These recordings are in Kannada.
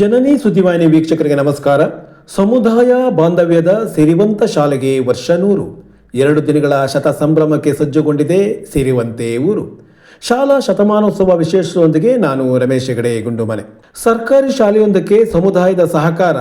ಜನನಿ ಸುದ್ದಿವಾಹಿನಿ ವೀಕ್ಷಕರಿಗೆ ನಮಸ್ಕಾರ. ಸಮುದಾಯ ಬಾಂಧವ್ಯದ ಸಿರಿವಂತ ಶಾಲೆಗೆ ವರ್ಷ ನೂರು. ಎರಡು ದಿನಗಳ ಶತ ಸಂಭ್ರಮಕ್ಕೆ ಸಜ್ಜುಗೊಂಡಿದೆ ಸಿರಿವಂತೆ ಊರು. ಶಾಲಾ ಶತಮಾನೋತ್ಸವ ವಿಶೇಷದೊಂದಿಗೆ ನಾನು ರಮೇಶ್ ಹೆಗಡೆ, ಗುಂಡುಮನೆ. ಸರ್ಕಾರಿ ಶಾಲೆಯೊಂದಕ್ಕೆ ಸಮುದಾಯದ ಸಹಕಾರ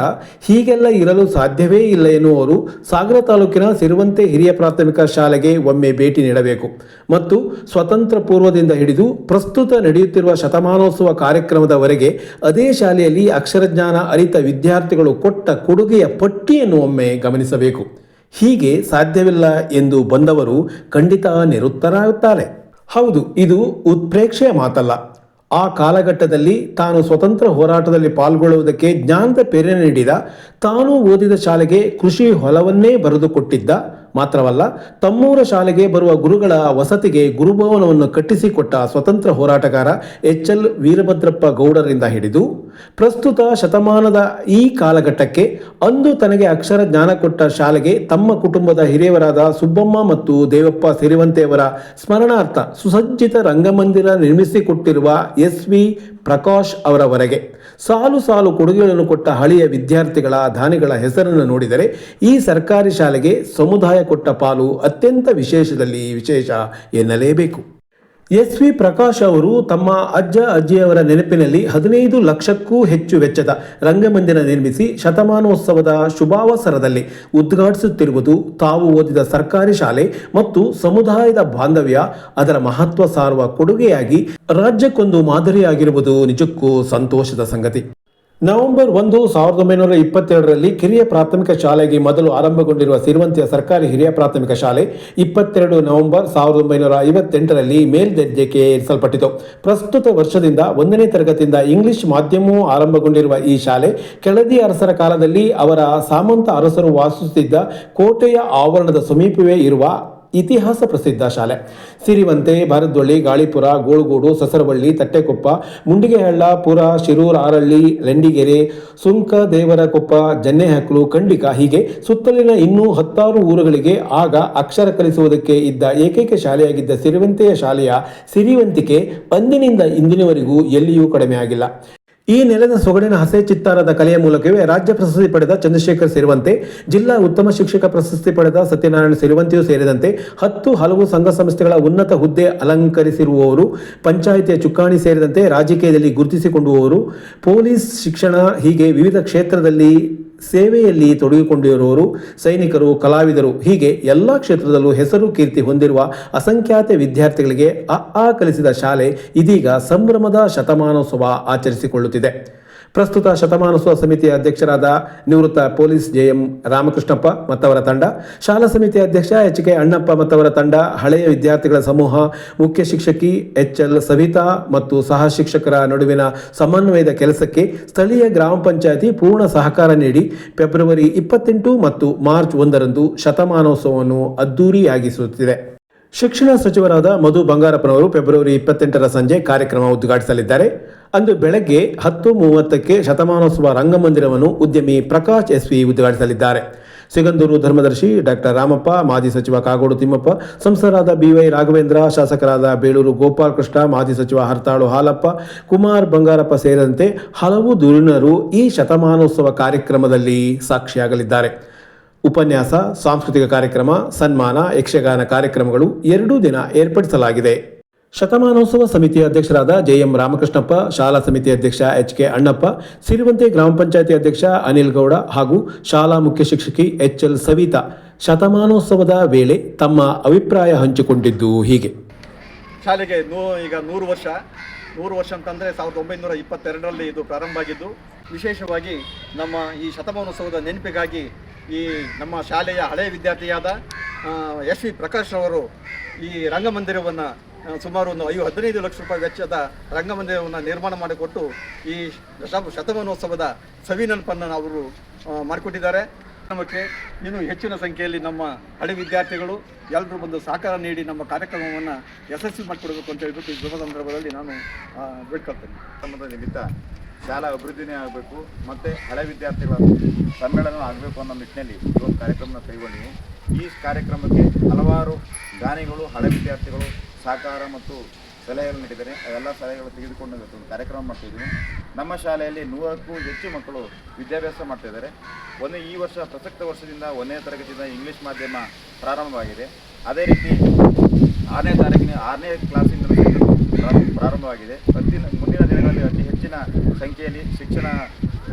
ಹೀಗೆಲ್ಲ ಇರಲು ಸಾಧ್ಯವೇ ಇಲ್ಲ ಎನ್ನುವರು ಸಾಗರ ತಾಲೂಕಿನ ಸಿರುವಂತೆ ಹಿರಿಯ ಪ್ರಾಥಮಿಕ ಶಾಲೆಗೆ ಒಮ್ಮೆ ಭೇಟಿ ನೀಡಬೇಕು. ಮತ್ತು ಸ್ವತಂತ್ರ ಪೂರ್ವದಿಂದ ಹಿಡಿದು ಪ್ರಸ್ತುತ ನಡೆಯುತ್ತಿರುವ ಶತಮಾನೋತ್ಸವ ಕಾರ್ಯಕ್ರಮದವರೆಗೆ ಅದೇ ಶಾಲೆಯಲ್ಲಿ ಅಕ್ಷರಜ್ಞಾನ ಅರಿತ ವಿದ್ಯಾರ್ಥಿಗಳು ಕೊಟ್ಟ ಕೊಡುಗೆಯ ಪಟ್ಟಿಯನ್ನು ಒಮ್ಮೆ ಗಮನಿಸಬೇಕು. ಹೀಗೆ ಸಾಧ್ಯವಿಲ್ಲ ಎಂದು ಬಂದವರು ಖಂಡಿತ ನಿರುತ್ತರಾಗುತ್ತಾರೆ. ಹೌದು, ಇದು ಉತ್ಪ್ರೇಕ್ಷೆಯ ಮಾತಲ್ಲ. ಆ ಕಾಲಘಟ್ಟದಲ್ಲಿ ತಾನು ಸ್ವತಂತ್ರ ಹೋರಾಟದಲ್ಲಿ ಪಾಲ್ಗೊಳ್ಳುವುದಕ್ಕೆ ಜ್ಞಾನದ ಪ್ರೇರಣೆ ನೀಡಿದ, ತಾನು ಓದಿದ ಶಾಲೆಗೆ ಕೃಷಿ ಹೊಲವನ್ನೇ ಬರೆದುಕೊಟ್ಟಿದ್ದ ಮಾತ್ರವಲ್ಲ, ತಮ್ಮೂರ ಶಾಲೆಗೆ ಬರುವ ಗುರುಗಳ ವಸತಿಗೆ ಗುರುಭವನವನ್ನು ಕಟ್ಟಿಸಿಕೊಟ್ಟ ಸ್ವತಂತ್ರ ಹೋರಾಟಗಾರ ಎಚ್ ಎಲ್ ವೀರಭದ್ರಪ್ಪ ಗೌಡರಿಂದ ಹಿಡಿದು, ಪ್ರಸ್ತುತ ಶತಮಾನದ ಈ ಕಾಲಘಟ್ಟಕ್ಕೆ ಅಂದು ತನಗೆ ಅಕ್ಷರ ಜ್ಞಾನ ಕೊಟ್ಟ ಶಾಲೆಗೆ ತಮ್ಮ ಕುಟುಂಬದ ಹಿರಿಯವರಾದ ಸುಬ್ಬಮ್ಮ ಮತ್ತು ದೇವಪ್ಪ ಸಿರಿವಂತೆಯವರ ಸ್ಮರಣಾರ್ಥ ಸುಸಜ್ಜಿತ ರಂಗಮಂದಿರ ನಿರ್ಮಿಸಿಕೊಟ್ಟಿರುವ ಎಸ್ ವಿ ಪ್ರಕಾಶ್ ಅವರವರೆಗೆ ಸಾಲು ಸಾಲು ಕೊಡುಗೆಗಳನ್ನು ಕೊಟ್ಟ ಹಳೆಯ ವಿದ್ಯಾರ್ಥಿಗಳ ದಾನಿಗಳ ಹೆಸರನ್ನು ನೋಡಿದರೆ ಈ ಸರ್ಕಾರಿ ಶಾಲೆಗೆ ಸಮುದಾಯ ಕೊಟ್ಟ ಪಾಲು ಅತ್ಯಂತ ವಿಶೇಷದಲ್ಲಿ ವಿಶೇಷ ಎನ್ನಲೇಬೇಕು. ಎಸ್ ವಿ ಪ್ರಕಾಶ್ ಅವರು ತಮ್ಮ ಅಜ್ಜ ಅಜ್ಜಿಯವರ ನೆನಪಿನಲ್ಲಿ ಹದಿನೈದು ಲಕ್ಷಕ್ಕೂ ಹೆಚ್ಚು ವೆಚ್ಚದ ರಂಗಮಂದಿರ ನಿರ್ಮಿಸಿ ಶತಮಾನೋತ್ಸವದ ಶುಭಾವಸರದಲ್ಲಿ ಉದ್ಘಾಟಿಸುತ್ತಿರುವುದು ತಾವು ಓದಿದ ಸರ್ಕಾರಿ ಶಾಲೆ ಮತ್ತು ಸಮುದಾಯದ ಬಾಂಧವ್ಯ, ಅದರ ಮಹತ್ವ ಸಾರುವ ಕೊಡುಗೆಯಾಗಿ ರಾಜ್ಯಕ್ಕೊಂದು ಮಾದರಿಯಾಗಿರುವುದು ನಿಜಕ್ಕೂ ಸಂತೋಷದ ಸಂಗತಿ. ನವೆಂಬರ್ ಒಂದು ಸಾವಿರದ ಒಂಬೈನೂರ ಇಪ್ಪತ್ತೆರಡರಲ್ಲಿ ಕಿರಿಯ ಪ್ರಾಥಮಿಕ ಶಾಲೆಗೆ ಮೊದಲು ಆರಂಭಗೊಂಡಿರುವ ಸಿರುವಂತಿಯ ಸರ್ಕಾರಿ ಹಿರಿಯ ಪ್ರಾಥಮಿಕ ಶಾಲೆ ಇಪ್ಪತ್ತೆರಡು ನವೆಂಬರ್ ಸಾವಿರದ ಒಂಬೈನೂರ ಐವತ್ತೆಂಟರಲ್ಲಿ ಮೇಲ್ದರ್ಜೆಗೆ ಏರಿಸಲ್ಪಟ್ಟಿತು. ಪ್ರಸ್ತುತ ವರ್ಷದಿಂದ ಒಂದನೇ ತರಗತಿಯಿಂದ ಇಂಗ್ಲಿಷ್ ಮಾಧ್ಯಮವೂ ಆರಂಭಗೊಂಡಿರುವ ಈ ಶಾಲೆ ಕೆಳದಿ ಅರಸರ ಕಾಲದಲ್ಲಿ ಅವರ ಸಾಮಂತ ಅರಸರು ವಾಸಿಸುತ್ತಿದ್ದ ಕೋಟೆಯ ಆವರಣದ ಸಮೀಪವೇ ಇರುವ ಇತಿಹಾಸ ಪ್ರಸಿದ್ಧ ಶಾಲೆ. ಸಿರಿವಂತೆ ಭಾರದ್ವಳ್ಳಿ ಗಾಳಿಪುರ, ಗೋಳುಗೂಡು, ಸಸರವಳ್ಳಿ, ತಟ್ಟೆಕೊಪ್ಪ, ಮುಂಡಿಗೆಹಳ್ಳ, ಪುರ, ಶಿರೂರ್, ಆರಳ್ಳಿ, ಲೆಂಡಿಗೆರೆ, ಸುಂಕ, ದೇವರಕೊಪ್ಪ, ಜನ್ನೆಹಕ್ಲು, ಖಂಡಿಕ ಹೀಗೆ ಸುತ್ತಲಿನ ಇನ್ನೂ ಹತ್ತಾರು ಊರುಗಳಿಗೆ ಆಗ ಅಕ್ಷರ ಕಲಿಸುವುದಕ್ಕೆ ಇದ್ದ ಏಕೈಕ ಶಾಲೆಯಾಗಿದ್ದ ಸಿರಿವಂತೆಯ ಶಾಲೆಯ ಸಿರಿವಂತಿಕೆ ಅಂದಿನಿಂದ ಇಂದಿನವರೆಗೂ ಎಲ್ಲಿಯೂ ಕಡಿಮೆಯಾಗಿಲ್ಲ. ಈ ನೆಲದ ಸೊಗಡಿನ ಹಸೆ ಚಿತ್ತಾರದ ಕಲೆಯ ಮೂಲಕವೇ ರಾಜ್ಯ ಪ್ರಶಸ್ತಿ ಪಡೆದ ಚಂದ್ರಶೇಖರ್ ಸೇರುವಂತೆ ಜಿಲ್ಲಾ ಉತ್ತಮ ಶಿಕ್ಷಕ ಪ್ರಶಸ್ತಿ ಪಡೆದ ಸತ್ಯನಾರಾಯಣ ಸೇರುವಂತೆಯೂ ಸೇರಿದಂತೆ ಹತ್ತು ಹಲವು ಸಂಘ ಸಂಸ್ಥೆಗಳ ಉನ್ನತ ಹುದ್ದೆ ಅಲಂಕರಿಸಿರುವವರು, ಪಂಚಾಯಿತಿಯ ಚುಕ್ಕಾಣಿ ಸೇರಿದಂತೆ ರಾಜಕೀಯದಲ್ಲಿ ಗುರುತಿಸಿಕೊಂಡುವವರು, ಪೊಲೀಸ್ ಶಿಕ್ಷಣ ಹೀಗೆ ವಿವಿಧ ಕ್ಷೇತ್ರದಲ್ಲಿ ಸೇವೆಯಲ್ಲಿ ತೊಡಗಿಕೊಂಡಿರುವವರು, ಸೈನಿಕರು, ಕಲಾವಿದರು, ಹೀಗೆ ಎಲ್ಲ ಕ್ಷೇತ್ರದಲ್ಲೂ ಹೆಸರು ಕೀರ್ತಿ ಹೊಂದಿರುವ ಅಸಂಖ್ಯಾತ ವಿದ್ಯಾರ್ಥಿಗಳಿಗೆ ಅ, ಆ ಕಲಿಸಿದ ಶಾಲೆ ಇದೀಗ ಸಂಭ್ರಮದ ಶತಮಾನೋತ್ಸವ ಆಚರಿಸಿಕೊಳ್ಳುತ್ತಿದೆ. ಪ್ರಸ್ತುತ ಶತಮಾನೋತ್ಸವ ಸಮಿತಿಯ ಅಧ್ಯಕ್ಷರಾದ ನಿವೃತ್ತ ಪೊಲೀಸ್ ಜೆಎಂ ರಾಮಕೃಷ್ಣಪ್ಪ ಮತ್ತವರ ತಂಡ, ಶಾಲಾ ಸಮಿತಿ ಅಧ್ಯಕ್ಷ ಎಚ್ ಕೆ ಅಣ್ಣಪ್ಪ ಮತ್ತವರ ತಂಡ, ಹಳೆಯ ವಿದ್ಯಾರ್ಥಿಗಳ ಸಮೂಹ, ಮುಖ್ಯ ಶಿಕ್ಷಕಿ ಎಚ್ ಎಲ್ ಸವಿತಾ ಮತ್ತು ಸಹ ಶಿಕ್ಷಕರ ನಡುವಿನ ಸಮನ್ವಯದ ಕೆಲಸಕ್ಕೆ ಸ್ಥಳೀಯ ಗ್ರಾಮ ಪಂಚಾಯತಿ ಪೂರ್ಣ ಸಹಕಾರ ನೀಡಿ ಫೆಬ್ರವರಿ ಇಪ್ಪತ್ತೆಂಟು ಮತ್ತು ಮಾರ್ಚ್ ಒಂದರಂದು ಶತಮಾನೋತ್ಸವವನ್ನು ಅದ್ದೂರಿಯಾಗಿಸುತ್ತಿದೆ ಶಿಕ್ಷಣ ಸಚಿವರಾದ ಮಧು ಬಂಗಾರಪ್ಪನವರು ಫೆಬ್ರವರಿ ಇಪ್ಪತ್ತೆಂಟರ ಸಂಜೆ ಕಾರ್ಯಕ್ರಮ ಉದ್ಘಾಟಿಸಲಿದ್ದಾರೆ. ಅಂದು ಬೆಳಗ್ಗೆ ಹತ್ತು ಮೂವತ್ತಕ್ಕೆ ಶತಮಾನೋತ್ಸವ ರಂಗಮಂದಿರವನ್ನು ಉದ್ಯಮಿ ಪ್ರಕಾಶ್ ಎಸ್ವಿ ಉದ್ಘಾಟಿಸಲಿದ್ದಾರೆ. ಸಿಗಂದೂರು ಧರ್ಮದರ್ಶಿ ಡಾಕ್ಟರ್ ರಾಮಪ್ಪ, ಮಾಜಿ ಸಚಿವ ಕಾಗೋಡು ತಿಮ್ಮಪ್ಪ, ಸಂಸದರಾದ ಬಿವೈ ರಾಘವೇಂದ್ರ, ಶಾಸಕರಾದ ಬೇಳೂರು ಗೋಪಾಲಕೃಷ್ಣ, ಮಾಜಿ ಸಚಿವ ಹರ್ತಾಳು ಹಾಲಪ್ಪ, ಕುಮಾರ್ ಬಂಗಾರಪ್ಪ ಸೇರಿದಂತೆ ಹಲವು ಧುರೀಣರು ಈ ಶತಮಾನೋತ್ಸವ ಕಾರ್ಯಕ್ರಮದಲ್ಲಿ ಸಾಕ್ಷಿಯಾಗಲಿದ್ದಾರೆ. ಉಪನ್ಯಾಸ, ಸಾಂಸ್ಕೃತಿಕ ಕಾರ್ಯಕ್ರಮ, ಸನ್ಮಾನ, ಯಕ್ಷಗಾನ ಕಾರ್ಯಕ್ರಮಗಳು ಎರಡೂ ದಿನ ಏರ್ಪಡಿಸಲಾಗಿದೆ. ಶತಮಾನೋತ್ಸವ ಸಮಿತಿಯ ಅಧ್ಯಕ್ಷರಾದ ಜೆಎಂ ರಾಮಕೃಷ್ಣಪ್ಪ, ಶಾಲಾ ಸಮಿತಿ ಅಧ್ಯಕ್ಷ ಎಚ್ ಕೆ ಅಣ್ಣಪ್ಪ, ಸಿರಿವಂತೆ ಗ್ರಾಮ ಪಂಚಾಯತಿ ಅಧ್ಯಕ್ಷ ಅನಿಲ್ ಗೌಡ ಹಾಗೂ ಶಾಲಾ ಮುಖ್ಯ ಶಿಕ್ಷಕಿ ಎಚ್ ಎಲ್ ಸವಿತಾ ಶತಮಾನೋತ್ಸವದ ವೇಳೆ ತಮ್ಮ ಅಭಿಪ್ರಾಯ ಹಂಚಿಕೊಂಡಿದ್ದು ಹೀಗೆ. ಶಾಲೆಗೆ ನೂ, ಈಗ ನೂರು ವರ್ಷ ನೂರು ವರ್ಷ ಅಂತಂದರೆ ಸಾವಿರದ ಒಂಬೈನೂರ ಇಪ್ಪತ್ತೆರಡರಲ್ಲಿ ಇದು ಪ್ರಾರಂಭ ಆಗಿದ್ದು ವಿಶೇಷವಾಗಿ ನಮ್ಮ ಈ ಶತಮಾನೋತ್ಸವದ ನೆನಪಿಗಾಗಿ ಈ ನಮ್ಮ ಶಾಲೆಯ ಹಳೆಯ ವಿದ್ಯಾರ್ಥಿಯಾದ ಎಸ್ ವಿ ಪ್ರಕಾಶ್ ಅವರು ಈ ರಂಗಮಂದಿರವನ್ನು ಸುಮಾರು ಒಂದು ಐದು ಹದಿನೈದು ಲಕ್ಷ ರೂಪಾಯಿ ವೆಚ್ಚದ ರಂಗಮಂದಿರವನ್ನು ನಿರ್ಮಾಣ ಮಾಡಿಕೊಟ್ಟು ಈ ಶತ ಶತಮಾನೋತ್ಸವದ ಸವಿ ನೆನಪನ್ನು ಅವರು ಮಾಡಿಕೊಟ್ಟಿದ್ದಾರೆ. ನಮಗೆ ಇನ್ನೂ ಹೆಚ್ಚಿನ ಸಂಖ್ಯೆಯಲ್ಲಿ ನಮ್ಮ ಹಳೆ ವಿದ್ಯಾರ್ಥಿಗಳು ಎಲ್ಲರೂ ಬಂದು ಸಹಕಾರ ನೀಡಿ ನಮ್ಮ ಕಾರ್ಯಕ್ರಮವನ್ನು ಯಶಸ್ವಿ ಮಾಡಿಕೊಡಬೇಕು ಅಂತ ಹೇಳ್ಬಿಟ್ಟು ಈ ಶುಭ ಸಂದರ್ಭದಲ್ಲಿ ನಾನು ಬಿಟ್ಕೊಳ್ತೇನೆ ಕಾರ್ಯಕ್ರಮದ ನಿಮಿತ್ತ ಶಾಲಾ ಅಭಿವೃದ್ಧಿನೇ ಆಗಬೇಕು, ಮತ್ತು ಹಳೆ ವಿದ್ಯಾರ್ಥಿಗಳ ಸಮ್ಮೇಳನ ಆಗಬೇಕು ಅನ್ನೋ ನಿಟ್ಟಿನಲ್ಲಿ ಈ ಒಂದು ಕಾರ್ಯಕ್ರಮನ ಕೈಗೊಂಡಿವಿ. ಈ ಕಾರ್ಯಕ್ರಮಕ್ಕೆ ಹಲವಾರು ದಾನಿಗಳು ಹಳೆ ವಿದ್ಯಾರ್ಥಿಗಳು ಸಹಕಾರ ಮತ್ತು ಸಲಹೆಗಳು ನೀಡಿದ್ದಾರೆ. ಅವೆಲ್ಲ ಸಲಹೆಗಳು ತೆಗೆದುಕೊಂಡು ಒಂದು ಕಾರ್ಯಕ್ರಮ ಮಾಡ್ತಿದ್ದೀವಿ ನಮ್ಮ ಶಾಲೆಯಲ್ಲಿ ನೂರಕ್ಕೂ ಹೆಚ್ಚು ಮಕ್ಕಳು ವಿದ್ಯಾಭ್ಯಾಸ ಮಾಡ್ತಿದ್ದಾರೆ. ಒಂದೇ ಈ ವರ್ಷ ಪ್ರಸಕ್ತ ವರ್ಷದಿಂದ ಒಂದನೇ ತರಗತಿಯಿಂದ ಇಂಗ್ಲೀಷ್ ಮಾಧ್ಯಮ ಪ್ರಾರಂಭವಾಗಿದೆ. ಅದೇ ರೀತಿ ಆರನೇ ತಾರೀಕಿನ ಆರನೇ ಕ್ಲಾಸಿಂದ ಪ್ರಾರಂಭವಾಗಿದೆ. ಅತಿ ಮುಂದಿನ ದಿನಗಳಲ್ಲಿ ಅತಿ ಹೆಚ್ಚಿನ ಸಂಖ್ಯೆಯಲ್ಲಿ ಶಿಕ್ಷಣ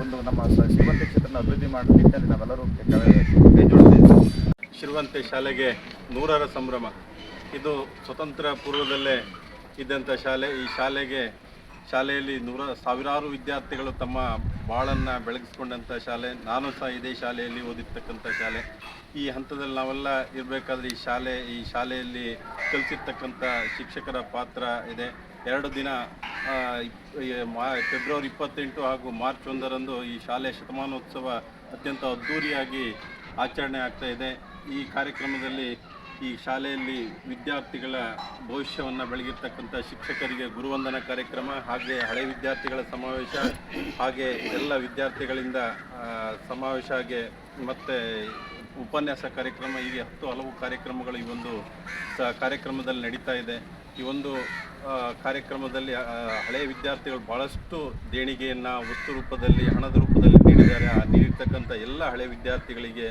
ಒಂದು ನಮ್ಮ ಶ್ರೀಮಂತ ಕ್ಷೇತ್ರನ ಅಭಿವೃದ್ಧಿ ಮಾಡುವ ನಿಟ್ಟಿನಲ್ಲಿ ನಾವೆಲ್ಲರೂ ಕೈ ಶಿರುವಂತ ಶಿರುವಂತೆ ಶಾಲೆಗೆ ನೂರರ ಸಂಭ್ರಮ. ಇದು ಸ್ವತಂತ್ರ ಪೂರ್ವದಲ್ಲೇ ಇದ್ದಂಥ ಶಾಲೆ. ಈ ಶಾಲೆಗೆ ಶಾಲೆಯಲ್ಲಿ ನೂರ ಸಾವಿರಾರು ವಿದ್ಯಾರ್ಥಿಗಳು ತಮ್ಮ ಬಾಳನ್ನು ಬೆಳಗಿಸ್ಕೊಂಡಂಥ ಶಾಲೆ. ನಾನು ಸಹ ಇದೇ ಶಾಲೆಯಲ್ಲಿ ಓದಿರ್ತಕ್ಕಂಥ ಶಾಲೆ. ಈ ಹಂತದಲ್ಲಿ ನಾವೆಲ್ಲ ಇರಬೇಕಾದ್ರೆ ಈ ಶಾಲೆ, ಈ ಶಾಲೆಯಲ್ಲಿ ಕಲಿಸಿರ್ತಕ್ಕಂಥ ಶಿಕ್ಷಕರ ಪಾತ್ರ ಇದೆ. ಎರಡು ದಿನ ಫೆಬ್ರವರಿ ಇಪ್ಪತ್ತೆಂಟು ಹಾಗೂ ಮಾರ್ಚ್ ಒಂದರಂದು ಈ ಶಾಲೆ ಶತಮಾನೋತ್ಸವ ಅತ್ಯಂತ ಅದ್ಧೂರಿಯಾಗಿ ಆಚರಣೆ ಆಗ್ತಾ ಇದೆ. ಈ ಕಾರ್ಯಕ್ರಮದಲ್ಲಿ ಈ ಶಾಲೆಯಲ್ಲಿ ವಿದ್ಯಾರ್ಥಿಗಳ ಭವಿಷ್ಯವನ್ನು ಬೆಳಗಿರ್ತಕ್ಕಂಥ ಶಿಕ್ಷಕರಿಗೆ ಗುರುವಂದನ ಕಾರ್ಯಕ್ರಮ ಹಾಗೆ ಹಳೆ ವಿದ್ಯಾರ್ಥಿಗಳ ಸಮಾವೇಶ ಹಾಗೆ ಎಲ್ಲ ವಿದ್ಯಾರ್ಥಿಗಳಿಂದ ಸಮಾವೇಶ ಹಾಗೆ ಮತ್ತು ಉಪನ್ಯಾಸ ಕಾರ್ಯಕ್ರಮ ಹೀಗೆ ಹತ್ತು ಹಲವು ಕಾರ್ಯಕ್ರಮಗಳು ಈ ಒಂದು ಸ ಕಾರ್ಯಕ್ರಮದಲ್ಲಿ ನಡೀತಾ ಇದೆ. ಈ ಒಂದು ಕಾರ್ಯಕ್ರಮದಲ್ಲಿ ಹಳೆಯ ವಿದ್ಯಾರ್ಥಿಗಳು ಭಾಳಷ್ಟು ದೇಣಿಗೆಯನ್ನು, ವಸ್ತು ರೂಪದಲ್ಲಿ, ಹಣದ ರೂಪದಲ್ಲಿ ನೀಡಿದ್ದಾರೆ ಆ ನೀಡಿರ್ತಕ್ಕಂಥ ಎಲ್ಲ ಹಳೆ ವಿದ್ಯಾರ್ಥಿಗಳಿಗೆ,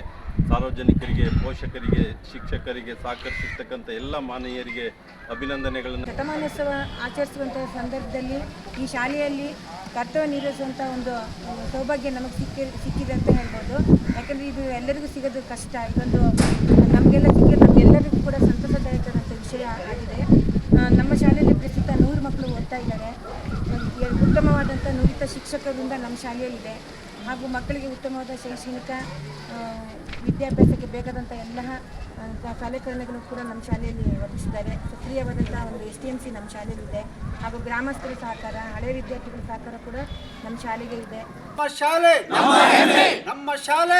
ಸಾರ್ವಜನಿಕರಿಗೆ, ಪೋಷಕರಿಗೆ, ಶಿಕ್ಷಕರಿಗೆ, ಸಹಕರಿಸಿರ್ತಕ್ಕಂಥ ಎಲ್ಲ ಮಾನವೀಯರಿಗೆ ಅಭಿನಂದನೆಗಳನ್ನು. ಶತಮಾನೋತ್ಸವ ಆಚರಿಸುವಂತಹ ಸಂದರ್ಭದಲ್ಲಿ ಈ ಶಾಲೆಯಲ್ಲಿ ಕರ್ತವ್ಯ ನಿರ್ವಹಿಸುವಂಥ ಒಂದು ಸೌಭಾಗ್ಯ ನಮಗೆ ಸಿಕ್ಕಿ, ಸಿಕ್ಕಿದೆ ಅಂತ ಹೇಳ್ಬೋದು. ಯಾಕಂದರೆ ಇದು ಎಲ್ಲರಿಗೂ ಸಿಗೋದು ಕಷ್ಟ. ಇದೊಂದು ನಮಗೆಲ್ಲ ಸಿಕ್ಕಿದೆ ನಮಗೆಲ್ಲರಿಗೂ ಕೂಡ ಸಂತಸದಾಯಕವಾದಂಥ ವಿಷಯ ಆಗಿದೆ. ನಮ್ಮ ಶಾಲೆಯಲ್ಲಿ ಪ್ರಸ್ತುತ ನೂರು ಮಕ್ಕಳು ಓದ್ತಾ ಇದ್ದಾರೆ. ಉತ್ತಮವಾದಂಥ ನುರಿತ ಶಿಕ್ಷಕರಿಂದ ನಮ್ಮ ಶಾಲೆಯಲ್ಲಿದೆ. ಹಾಗೂ ಮಕ್ಕಳಿಗೆ ಉತ್ತಮವಾದ ಶೈಕ್ಷಣಿಕ ವಿದ್ಯಾಭ್ಯಾಸಕ್ಕೆ ಬೇಕಾದಂಥ ಎಲ್ಲ ಕಾರ್ಯಕ್ರಮಗಳು ಕೂಡ ನಮ್ಮ ಶಾಲೆಯಲ್ಲಿ ಒದಗಿಸಿದ್ದಾರೆ ಸಕ್ರಿಯವಾದಂಥ ಒಂದು ಎಸ್ ಟಿ ಎಂ ಸಿ ನಮ್ಮ ಶಾಲೆಯಲ್ಲಿದೆ. ಹಾಗೂ ಗ್ರಾಮಸ್ಥರ ಸಹಕಾರ, ಹಳೆ ವಿದ್ಯಾರ್ಥಿಗಳ ಸಹಕಾರ ಕೂಡ ನಮ್ಮ ಶಾಲೆಗೆ ಇದೆ. ನಮ್ಮ ಶಾಲೆ ನಮ್ಮ ಶಾಲೆ